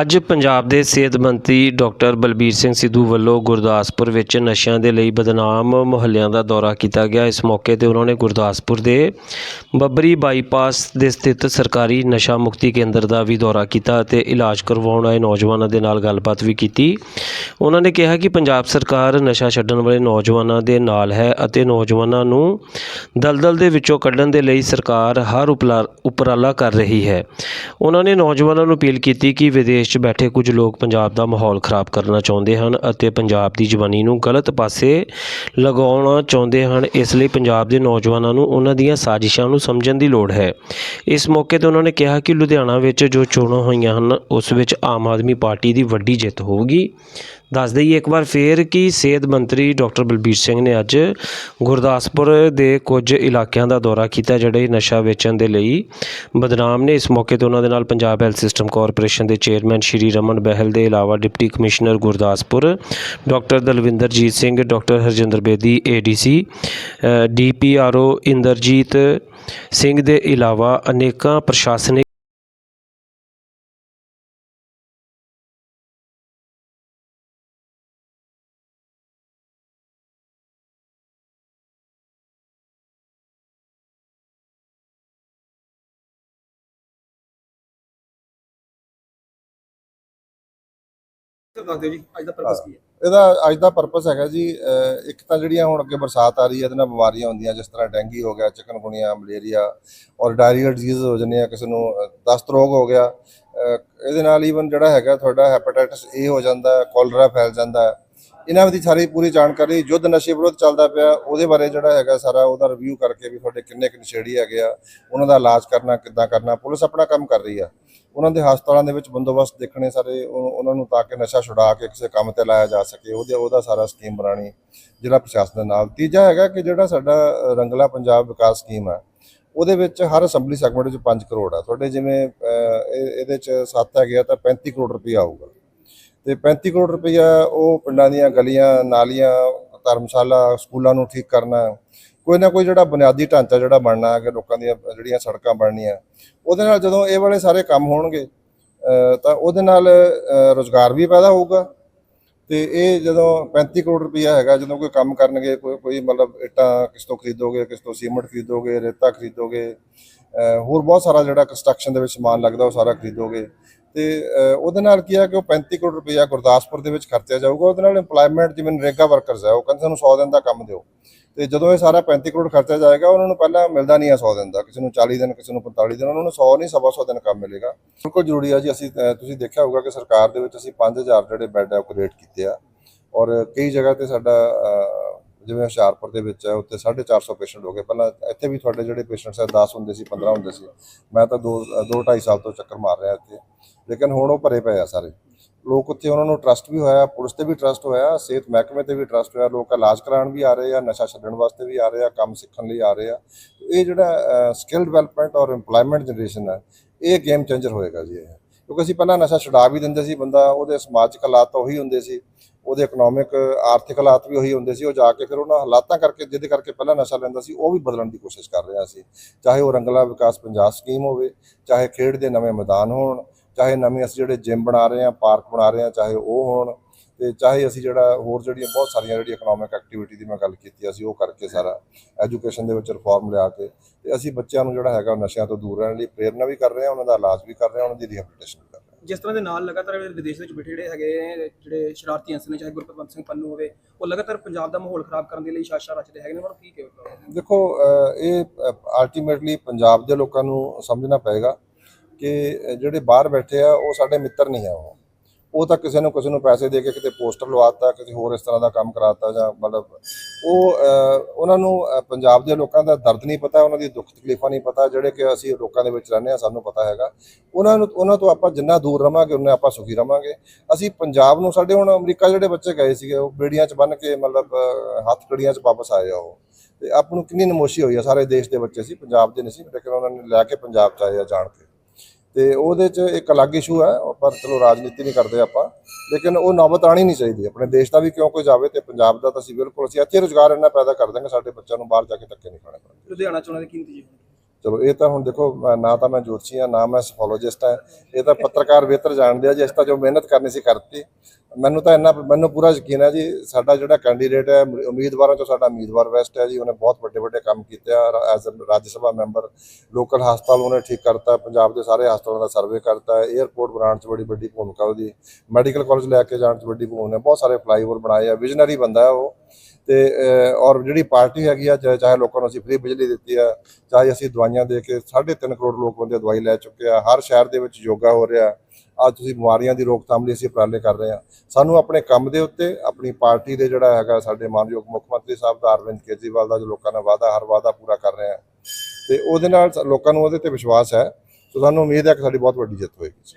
ਅੱਜ ਪੰਜਾਬ ਦੇ ਸਿਹਤ ਮੰਤਰੀ ਡਾਕਟਰ ਬਲਬੀਰ ਸਿੰਘ ਸਿੱਧੂ ਵੱਲੋਂ ਗੁਰਦਾਸਪੁਰ ਵਿੱਚ ਨਸ਼ਿਆਂ ਦੇ ਲਈ ਬਦਨਾਮ ਮੁਹੱਲਿਆਂ ਦਾ ਦੌਰਾ ਕੀਤਾ ਗਿਆ। ਇਸ ਮੌਕੇ ਤੇ ਉਹਨਾਂ ਨੇ ਗੁਰਦਾਸਪੁਰ ਦੇ ਬੱਬਰੀ ਬਾਈਪਾਸ ਦੇ ਸਥਿਤ ਸਰਕਾਰੀ ਨਸ਼ਾ ਮੁਕਤੀ ਕੇਂਦਰ ਦਾ ਵੀ ਦੌਰਾ ਕੀਤਾ ਅਤੇ ਇਲਾਜ ਕਰਵਾਉਣ ਆਏ ਨੌਜਵਾਨਾਂ ਦੇ ਨਾਲ ਗੱਲਬਾਤ ਵੀ ਕੀਤੀ। ਉਹਨਾਂ ਨੇ ਕਿਹਾ ਕਿ ਪੰਜਾਬ ਸਰਕਾਰ ਨਸ਼ਾ ਛੱਡਣ ਵਾਲੇ ਨੌਜਵਾਨਾਂ ਦੇ ਨਾਲ ਹੈ ਅਤੇ ਨੌਜਵਾਨਾਂ ਨੂੰ ਦਲਦਲ ਦੇ ਵਿੱਚੋਂ ਕੱਢਣ ਦੇ ਲਈ ਸਰਕਾਰ ਹਰ ਉਪਲਾ- ਉਪਰਾਲਾ ਕਰ ਰਹੀ ਹੈ। ਉਹਨਾਂ ਨੇ ਨੌਜਵਾਨਾਂ ਨੂੰ ਅਪੀਲ ਕੀਤੀ ਕਿ ਵਿਦੇਸ਼ 'ਚ ਬੈਠੇ ਕੁਝ ਲੋਕ ਪੰਜਾਬ ਦਾ ਮਾਹੌਲ ਖਰਾਬ ਕਰਨਾ ਚਾਹੁੰਦੇ ਹਨ ਅਤੇ ਪੰਜਾਬ ਦੀ ਜਵਾਨੀ ਨੂੰ ਗਲਤ ਪਾਸੇ ਲਗਾਉਣਾ ਚਾਹੁੰਦੇ ਹਨ, ਇਸ ਲਈ ਪੰਜਾਬ ਦੇ ਨੌਜਵਾਨਾਂ ਨੂੰ ਉਹਨਾਂ ਦੀਆਂ ਸਾਜ਼ਿਸ਼ਾਂ ਨੂੰ ਸਮਝਣ ਦੀ ਲੋੜ ਹੈ। ਇਸ ਮੌਕੇ ਤੇ ਉਹਨਾਂ ਨੇ ਕਿਹਾ ਕਿ ਲੁਧਿਆਣਾ ਵਿੱਚ ਜੋ ਚੋਣਾਂ ਹੋਈਆਂ ਹਨ, ਉਸ ਵਿੱਚ ਆਮ ਆਦਮੀ ਪਾਰਟੀ ਦੀ ਵੱਡੀ ਜਿੱਤ ਹੋਊਗੀ। ਦੱਸ ਦਈਏ ਇੱਕ ਵਾਰ ਫੇਰ ਕਿ ਸਿਹਤ ਮੰਤਰੀ ਡਾਕਟਰ ਬਲਬੀਰ ਸਿੰਘ ਨੇ ਅੱਜ ਗੁਰਦਾਸਪੁਰ ਦੇ ਕੁਝ ਇਲਾਕਿਆਂ ਦਾ ਦੌਰਾ ਕੀਤਾ, ਜਿਹੜੇ ਨਸ਼ਾ ਵੇਚਣ ਦੇ ਲਈ ਬਦਨਾਮ ਨੇ। ਇਸ ਮੌਕੇ ਤੇ ਉਹਨਾਂ ਦੇ ਨਾਲ ਪੰਜਾਬ ਹੈਲਥ ਸਿਸਟਮ ਕਾਰਪੋਰੇਸ਼ਨ ਦੇ ਚੇਅਰਮੈਨ ਸ਼੍ਰੀ ਰਮਨ ਬਹਿਲ ਦੇ ਇਲਾਵਾ deputy commissioner Gurdaspur, doctor Dalwinderjit Singh, doctor Harjinder Bedi ADC DPRO Inderjit Singh ਦੇ ਇਲਾਵਾ ਅਨੇਕਾਂ ਪ੍ਰਸ਼ਾਸਨਿਕ ਦੱਸ ਦਿਓ ਜੀ ਅੱਜ ਦਾ ਪਰਪਸ ਕੀ ਹੈ? ਇਹਦਾ ਅੱਜ ਦਾ ਪਰਪਸ ਹੈਗਾ ਜੀ ਇੱਕ ਤਾਂ ਜਿਹੜੀਆਂ ਹੁਣ ਅੱਗੇ ਬਰਸਾਤ ਆ ਰਹੀ ਹੈ ਇਹਦੇ ਨਾਲ ਬਿਮਾਰੀਆਂ ਹੁੰਦੀਆਂ ਜਿਸ ਤਰ੍ਹਾਂ ਡੈਂਗੀ ਹੋ ਗਿਆ ਚਿਕਨਗੁਨੀਆ ਮਲੇਰੀਆ ਔਰ ਡਾਇਰੀਅਲ ਡਿਜ਼ੀਜ਼ ਹੋ ਜਾਂਦੀਆਂ ਕਿਸੇ ਨੂੰ ਦਸਤ ਰੋਗ ਹੋ ਗਿਆ ਇਹਦੇ ਨਾਲ ਈਵਨ ਜਿਹੜਾ ਹੈਗਾ ਤੁਹਾਡਾ ਹੈਪੇਟਾਈਟਸ ਏ ਹੋ ਜਾਂਦਾ ਕੋਲਰਾ ਫੈਲ ਜਾਂਦਾ ਇਹਨਾਂ ਦੀ ਸਾਰੀ ਪੂਰੀ ਜਾਣਕਾਰੀ ਯੁੱਧ ਨਸ਼ੇ ਵਿਰੁੱਧ ਚੱਲਦਾ ਪਿਆ ਉਹਦੇ ਬਾਰੇ ਜਿਹੜਾ ਹੈਗਾ ਸਾਰਾ ਉਹਦਾ ਰਿਵਿਊ ਕਰਕੇ ਵੀ ਤੁਹਾਡੇ ਕਿੰਨੇ ਕੁ ਨਸ਼ੇੜੀ ਹੈਗੇ ਆ ਉਹਨਾਂ ਦਾ ਇਲਾਜ ਕਰਨਾ ਕਿੱਦਾਂ ਕਰਨਾ ਪੁਲਿਸ ਆਪਣਾ ਕੰਮ ਕਰ ਰਹੀ ਆ। ਉਹਨਾਂ ਦੇ ਹਸਪਤਾਲਾਂ ਦੇ ਵਿੱਚ ਬੰਦੋਬਸਤ ਦੇਖਣੇ ਸਾਰੇ ਉਹ- ਉਹਨਾਂ ਨੂੰ ਤਾਂ ਕਿ ਨਸ਼ਾ ਛੁਡਾ ਕੇ ਕਿਸੇ ਕੰਮ ਤੇ ਲਾਇਆ ਜਾ ਸਕੇ, ਉਹਦੇ, ਉਹਦਾ ਸਾਰਾ ਸਕੀਮ ਬਣਾਣੀ ਜ਼ਿਲ੍ਹਾ ਪ੍ਰਸ਼ਾਸਨ ਦੇ ਨਾਲ। ਤੀਜਾ ਹੈਗਾ ਕਿ ਜਿਹੜਾ ਸਾਡਾ ਰੰਗਲਾ ਪੰਜਾਬ ਵਿਕਾਸ ਸਕੀਮ ਹੈ, ਉਹਦੇ ਵਿੱਚ ਹਰ ਅਸੈਂਬਲੀ ਸੈਗਮੈਂਟ ਵਿੱਚ 5 ਕਰੋੜ ਆ। ਤੁਹਾਡੇ ਜਿਵੇਂ ਇਹ- ਇਹਦੇ ਚ 7 ਹੈਗੇ ਆ, ਤਾਂ 35 ਕਰੋੜ ਰੁਪਈਆ ਆਊਗਾ। ਤੇ 35 ਕਰੋੜ ਰੁਪਈਆ ਉਹ ਪਿੰਡਾਂ ਦੀਆਂ ਗਲੀਆਂ, ਨਾਲੀਆਂ, ਧਰਮਸ਼ਾਲਾ, ਸਕੂਲਾਂ ਨੂੰ ਠੀਕ ਕਰਨਾ ਕੋਈ ਨਾ ਕੋਈ ਜਿਹੜਾ ਬੁਨਿਆਦੀ ਢਾਂਚਾ ਜਿਹੜਾ ਬਣਨਾ ਹੈ ਲੋਕਾਂ ਦੀਆਂ ਜਿਹੜੀਆਂ ਸੜਕਾਂ ਬਣਨੀਆਂ ਉਹਦੇ ਨਾਲ ਜਦੋਂ ਇਹ ਵਾਲੇ ਸਾਰੇ ਕੰਮ ਹੋਣਗੇ ਤਾਂ ਉਹਦੇ ਨਾਲ ਅ, ਰੁਜ਼ਗਾਰ ਵੀ ਪੈਦਾ ਹੋਊਗਾ। ਤੇ ਇਹ ਜਦੋਂ 35 ਕਰੋੜ ਰੁਪਈਆ ਹੈਗਾ ਜਦੋਂ ਕੋਈ ਕੰਮ ਕਰਨਗੇ ਕੋਈ ਕੋਈ ਮਤਲਬ ਇੱਟਾਂ ਕਿਸ ਤੋਂ ਖਰੀਦੋਗੇ ਕਿਸ ਤੋਂ ਸੀਮੈਂਟ ਖਰੀਦੋਗੇ ਰੇਤਾ ਖਰੀਦੋਗੇ ਹੋਰ ਬਹੁਤ ਸਾਰਾ ਜਿਹੜਾ ਕੰਸਟਰਕਸ਼ਨ ਦੇ ਵਿੱਚ ਸਮਾਨ ਲੱਗਦਾ ਉਹ ਸਾਰਾ ਖਰੀਦੋਗੇ। ਤੇ ਉਹਦੇ ਨਾਲ ਕੀ ਹੈ ਕਿ ਉਹ 35 ਕਰੋੜ ਰੁਪਈਆ ਗੁਰਦਾਸਪੁਰ ਦੇ ਵਿੱਚ ਖਰਚਿਆ ਜਾਊਗਾ, ਉਹਦੇ ਨਾਲ EMPLOYMENT ਜਿਵੇਂ ਨਰੇਗਾ ਵਰਕਰਸ ਹੈ ਉਹ ਕਹਿੰਦੇ ਸਾਨੂੰ 100 ਦਿਨ ਦਾ ਕੰਮ ਦਿਓ। ਤੇ ਜਦੋਂ ਇਹ ਸਾਰਾ 35 ਕਰੋੜ ਖਰਚਾ ਜਾਏਗਾ, ਉਹਨਾਂ ਨੂੰ ਪਹਿਲਾਂ ਮਿਲਦਾ ਨਹੀਂ ਹੈ 100 ਦਿਨ ਦਾ, ਕਿਸੇ ਨੂੰ 40 ਦਿਨ, ਕਿਸੇ ਨੂੰ 45 ਦਿਨ, ਉਹਨਾਂ ਨੂੰ 100 ਨਹੀਂ, ਸਵਾ 100 ਦਿਨ ਕੰਮ ਮਿਲੇਗਾ। ਬਿਲਕੁਲ ਜ਼ਰੂਰੀ ਆ ਜੀ, ਅਸੀਂ ਤੁਸੀਂ ਦੇਖਿਆ ਹੋਊਗਾ ਕਿ ਸਰਕਾਰ ਦੇ ਵਿੱਚ ਅਸੀਂ 5000 ਜਿਹੜੇ ਬੈੱਡ ਹੈ ਉਹ ਕ੍ਰੀਏਟ ਕੀਤੇ ਆ। ਔਰ ਕਈ ਜਗ੍ਹਾ ਤੇ ਸਾਡਾ ਜਿਵੇਂ ਹੁਸ਼ਿਆਰਪੁਰ ਦੇ ਵਿੱਚ ਹੈ ਉੱਤੇ 450 ਪੇਸ਼ੈਂਟ ਹੋ ਗਏ। ਪਹਿਲਾਂ ਇੱਥੇ ਵੀ ਤੁਹਾਡੇ ਜਿਹੜੇ ਪੇਸ਼ੈਂਟਸ ਹੈ 10 ਹੁੰਦੇ ਸੀ 15 ਹੁੰਦੇ ਸੀ। ਮੈਂ ਤਾਂ 2 2 2.5 ਸਾਲ ਤੋਂ ਚੱਕਰ ਮਾਰ ਰਿਹਾ ਇੱਥੇ। ਲੇਕਿਨ ਹੁਣ ਉਹ ਭਰੇ ਪਏ ਆ ਸਾਰੇ। ਲੋਕ ਉੱਥੇ ਉਹਨਾਂ ਨੂੰ ਟਰਸਟ ਵੀ ਹੋਇਆ, ਪੁਲਿਸ ਤੇ ਵੀ ਟਰਸਟ ਹੋਇਆ, ਸਿਹਤ ਮਹਿਕਮੇ ਤੇ ਵੀ ਟਰਸਟ ਹੋਇਆ, ਲੋਕ ਇਲਾਜ ਕਰਾਉਣ ਵੀ ਆ ਰਹੇ ਆ, ਨਸ਼ਾ ਛੱਡਣ ਵਾਸਤੇ ਵੀ ਆ ਰਹੇ ਆ, ਕੰਮ ਸਿੱਖਣ ਲਈ ਆ ਰਹੇ ਆ। ਇਹ ਜਿਹੜਾ ਸਕਿੱਲ ਡਿਵੈਲਪਮੈਂਟ ਔਰ EMPLOYMENT ਜਨਰੇਸ਼ਨ ਹੈ ਇਹ ਗੇਮ ਚੇਂਜਰ ਹੋਏਗਾ ਜੀ ਇਹ। ਕਿਉਂਕਿ ਅਸੀਂ ਪਹਿਲਾਂ ਨਸ਼ਾ ਛੁਡਾ ਵੀ ਦਿੰਦੇ ਸੀ ਬੰਦਾ, ਉਹਦੇ ਸਮਾਜਿਕ ਹਾਲਾਤ ਤਾਂ ਉਹੀ ਹੁੰਦੇ ਸੀ, ਉਹਦੇ ਇਕਨੋਮਿਕ ਆਰਥਿਕ ਹਾਲਾਤ ਵੀ ਉਹੀ ਹੁੰਦੇ ਸੀ, ਉਹ ਜਾ ਕੇ ਫਿਰ ਉਹਨਾਂ ਹਾਲਾਤਾਂ ਕਰਕੇ, ਜਿਹਦੇ ਕਰਕੇ ਪਹਿਲਾਂ ਨਸ਼ਾ ਲੈਂਦਾ ਸੀ, ਉਹ ਵੀ ਬਦਲਣ ਦੀ ਕੋਸ਼ਿਸ਼ ਕਰ ਰਿਹਾ ਸੀ। ਚਾਹੇ ਉਹ ਰੰਗਲਾ ਵਿਕਾਸ ਪੰਜਾਬ ਸਕੀਮ ਹੋਵੇ, ਚਾਹੇ ਖੇਡ ਦੇ ਨਵੇਂ ਮੈਦਾਨ ਹੋਣ ਚਾਹੇ ਨਵੇਂ ਅਸੀਂ ਜਿਹੜੇ ਜਿਮ ਬਣਾ ਰਹੇ ਹਾਂ ਪਾਰਕ ਬਣਾ ਰਹੇ ਹਾਂ ਚਾਹੇ ਉਹ ਹੋਣ ਤੇ ਚਾਹੇ ਅਸੀਂ ਜਿਹੜਾ ਹੋਰ ਜਿਹੜੀਆਂ ਬਹੁਤ ਸਾਰੀਆਂ ਜਿਹੜੀ ਇਕਨੋਮਿਕ ਐਕਟੀਵਿਟੀ ਦੀ ਮੈਂ ਗੱਲ ਕੀਤੀ ਅਸੀਂ ਉਹ ਕਰਕੇ ਸਾਰਾ ਐਜੂਕੇਸ਼ਨ ਦੇ ਵਿੱਚ ਰਿਫਾਰਮ ਲਿਆ ਕੇ ਤੇ ਅਸੀਂ ਬੱਚਿਆਂ ਨੂੰ ਜਿਹੜਾ ਹੈਗਾ ਨਸ਼ਿਆਂ ਤੋਂ ਦੂਰ ਰਹਿਣ ਲਈ ਪ੍ਰੇਰਨਾ ਵੀ ਕਰ ਰਹੇ ਹਾਂ ਉਹਨਾਂ ਦਾ ਇਲਾਜ ਵੀ ਕਰ ਰਹੇ ਹਾਂ ਉਹਨਾਂ ਦੀ ਰਿਹੈਬਿਲਿਟੇਸ਼ਨ ਵੀ ਕਰ ਰਹੇ ਹਾਂ। ਜਿਸ ਤਰ੍ਹਾਂ ਦੇ ਨਾਲ ਲਗਾਤਾਰ ਵਿਦੇਸ਼ ਵਿੱਚ ਬੈਠੇ ਜਿਹੜੇ ਹੈਗੇ ਜਿਹੜੇ ਸ਼ਰਾਰਤੀ ਅੰਸਰ ਨੇ ਚਾਹੇ ਗੁਰਪਤਵੰਤ ਸਿੰਘ ਪੰਨੂ ਹੋਵੇ ਉਹ ਲਗਾਤਾਰ ਪੰਜਾਬ ਦਾ ਮਾਹੌਲ ਖਰਾਬ ਕਰਨ ਦੇ ਲਈ ਸਾਜ਼ਿਸ਼ਾਂ ਰਚਦੇ ਹੈਗੇ ਨੇ ਉਹਨਾਂ ਨੂੰ ਕੀ ਕਹੇਗਾ ਦੇਖੋ ਇਹ ਅਲਟੀਮੇਟਲੀ ਪੰਜਾਬ ਦੇ ਲੋਕਾਂ ਨੂੰ ਸਮਝਣਾ ਪਏਗਾ ਕਿ ਜਿਹੜੇ ਬਾਹਰ ਬੈਠੇ ਆ, ਉਹ ਸਾਡੇ ਮਿੱਤਰ ਨਹੀਂ ਆ ਉਹ। ਉਹ ਤਾਂ ਕਿਸੇ ਨੂੰ ਕਿਸੇ ਨੂੰ ਪੈਸੇ ਦੇ ਕੇ ਕਿਤੇ ਪੋਸਟਰ ਲਵਾਤਾ ਕਿਸੇ ਹੋਰ ਇਸ ਤਰ੍ਹਾਂ ਦਾ ਕੰਮ ਕਰਾਤਾ ਜਾਂ ਮਤਲਬ ਉਹ ਉਹਨਾਂ ਨੂੰ ਪੰਜਾਬ ਦੇ ਲੋਕਾਂ ਦਾ ਦਰਦ ਨਹੀਂ ਪਤਾ, ਉਹਨਾਂ ਦੀ ਦੁੱਖ ਤਕਲੀਫਾਂ ਨਹੀਂ ਪਤਾ, ਜਿਹੜੇ ਕਿ ਅਸੀਂ ਲੋਕਾਂ ਦੇ ਵਿੱਚ ਰਹਿੰਦੇ ਆ ਸਾਨੂੰ ਪਤਾ ਹੈਗਾ। ਉਹਨਾਂ ਨੂੰ, ਉਹਨਾਂ ਤੋਂ ਆਪਾਂ ਜਿੰਨਾ ਦੂਰ ਰਵਾਂਗੇ ਉਨਾ ਆਪਾਂ ਸੁਖੀ ਰਵਾਂਗੇ ਅਸੀਂ ਪੰਜਾਬ ਨੂੰ ਸਾਡੇ ਹੁਣ ਅਮਰੀਕਾ ਜਿਹੜੇ ਬੱਚੇ ਗਏ ਸੀਗੇ, ਉਹ ਬੇੜੀਆਂ 'ਚ ਬੰਨ ਕੇ ਮਤਲਬ ਹੱਥ ਕੜੀਆਂ 'ਚ ਵਾਪਸ ਆਏ ਆ ਉਹ। ਤੇ ਆਪ ਨੂੰ ਕਿੰਨੀ ਨਮੋਸ਼ੀ ਹੋਈ ਆ, ਸਾਰੇ ਦੇਸ਼ ਦੇ ਬੱਚੇ ਸੀ, ਪੰਜਾਬ ਦੇ ਨਹੀਂ ਸੀ, ਲੇਕਿਨ ਉਹਨਾਂ ਨੇ ਲੈ ਕੇ ਪੰਜਾਬ 'ਚ ਆਏ ਆ ਜਾਣ ਕੇ। ਤੇ ਉਹਦੇ 'ਚ ਇੱਕ ਅਲੱਗ ਇਸ਼ੂ ਹੈ ਪਰ ਚਲੋ ਰਾਜਨੀਤੀ ਨਹੀਂ ਕਰਦੇ ਆਪਾਂ। ਲੇਕਿਨ ਉਹ ਨੌਬਤ ਆਣੀ ਨਹੀਂ ਚਾਹੀਦੀ ਆਪਣੇ ਦੇਸ਼ ਦਾ ਵੀ ਕਿਉਂ ਕੋਈ ਜਾਵੇ ਤੇ ਪੰਜਾਬ ਦਾ ਤਾਂ ਅਸੀਂ ਬਿਲਕੁਲ ਅਸੀਂ ਇੱਥੇ ਰੁਜ਼ਗਾਰ ਇੰਨਾ ਪੈਦਾ ਕਰ ਦਾਂਗੇ ਸਾਡੇ ਬੱਚਿਆਂ ਨੂੰ ਬਾਹਰ ਜਾ ਕੇ ਧੱਕੇ ਨਹੀਂ ਖਾਣੇ ਪੈਣਗੇ। ਲੁਧਿਆਣਾ ਚੋਣਾਂ ਦੇ ਕੀ ਨਤੀਜੇ ਚਲੋ ਇਹ ਤਾਂ ਹੁਣ ਦੇਖੋ ਨਾ ਤਾਂ ਮੈਂ ਜੋਤਸ਼ੀ ਆ ਨਾ ਮੈਂ ਸਫੋਲੋਜਿਸਟ ਆ ਇਹ ਤਾਂ ਪੱਤਰਕਾਰ ਬਿਹਤਰ ਜਾਣਦੇ ਆ ਜੀ ਅਸੀਂ ਤਾਂ ਜੋ ਮਿਹਨਤ ਕਰਨੀ ਸੀ ਕਰਤੀ। ਮੈਨੂੰ ਤਾਂ ਇੰਨਾ, ਮੈਨੂੰ ਪੂਰਾ ਯਕੀਨ ਹੈ ਜੀ, ਸਾਡਾ ਜਿਹੜਾ ਕੈਂਡੀਡੇਟ ਹੈ ਉਮੀਦਵਾਰਾਂ ਚੋਂ ਸਾਡਾ ਉਮੀਦਵਾਰ ਵੈਸਟ ਹੈ ਜੀ, ਉਹਨੇ ਬਹੁਤ ਵੱਡੇ ਵੱਡੇ ਕੰਮ ਕੀਤੇ ਆ as Rajya Sabha member local ਹਸਪਤਾਲ ਉਹਨੇ ਠੀਕ ਕਰਤਾ, ਪੰਜਾਬ ਦੇ ਸਾਰੇ ਹਸਪਤਾਲਾਂ ਦਾ ਸਰਵੇ ਕਰਤਾ ਹੈ 에ਅਰਪੋਰਟ ਬਣਾਉਣ 'ਚ ਬੜੀ ਵੱਡੀ ਭੂਮਿਕਾ ਉਹਦੀ ਮੈਡੀਕਲ ਕਾਲਜ ਲੈ ਕੇ ਜਾਣ 'ਚ ਵੱਡੀ ਭੂਮਿਕਾ ਬਹੁਤ ਸਾਰੇ ਫਲਾਈਓਵਰ ਬਣਾਏ ਆ ਵਿਜ਼ਨਰੀ ਬੰਦਾ ਹੈ ਉਹ, ਤੇ ਔਰ ਜਿਹੜੀ ਪਾਰਟੀ ਹੈਗੀ ਆ, ਚਾਹੇ ਚਾਹੇ ਲੋਕਾਂ ਨੂੰ ਅਸੀਂ ਫ੍ਰੀ ਬਿਜਲੀ ਦਿੱਤੀ ਆ, ਚਾਹੇ ਅਸੀਂ ਦਵਾਈਆਂ ਦੇ ਕੇ 3.5 ਕਰੋੜ ਲੋਕ ਬੰਦੇ ਦਵਾਈ ਲੈ ਚੁੱਕੇ ਆ, ਹਰ ਸ਼ਹਿਰ ਦੇ ਵਿੱਚ ਯੋਗਾ ਹੋ ਰਿਹਾ ਅੱਜ ਤੁਸੀਂ ਬਿਮਾਰੀਆਂ ਦੀ ਰੋਕਥਾਮ ਲਈ ਅਸੀਂ ਉਪਰਾਲੇ ਕਰ ਰਹੇ ਹਾਂ। ਸਾਨੂੰ ਆਪਣੇ ਕੰਮ ਦੇ ਉੱਤੇ, ਆਪਣੀ ਪਾਰਟੀ ਦੇ ਜਿਹੜਾ ਹੈਗਾ ਸਾਡੇ ਮਾਨਯੋਗ ਮੁੱਖ ਮੰਤਰੀ ਸਾਹਿਬ ਦਾ ਅਰਵਿੰਦ ਕੇਜਰੀਵਾਲ ਦਾ ਜੋ ਲੋਕਾਂ ਨਾਲ ਵਾਅਦਾ, ਹਰ ਵਾਅਦਾ ਪੂਰਾ ਕਰ ਰਹੇ ਹਾਂ। ਤੇ ਉਹਦੇ ਨਾਲ ਲੋਕਾਂ ਨੂੰ ਉਹਦੇ ਤੇ ਵਿਸ਼ਵਾਸ ਹੈ। ਸੋ ਸਾਨੂੰ ਉਮੀਦ ਹੈ ਕਿ ਸਾਡੀ ਬਹੁਤ ਵੱਡੀ ਜਿੱਤ ਹੋਏਗੀ।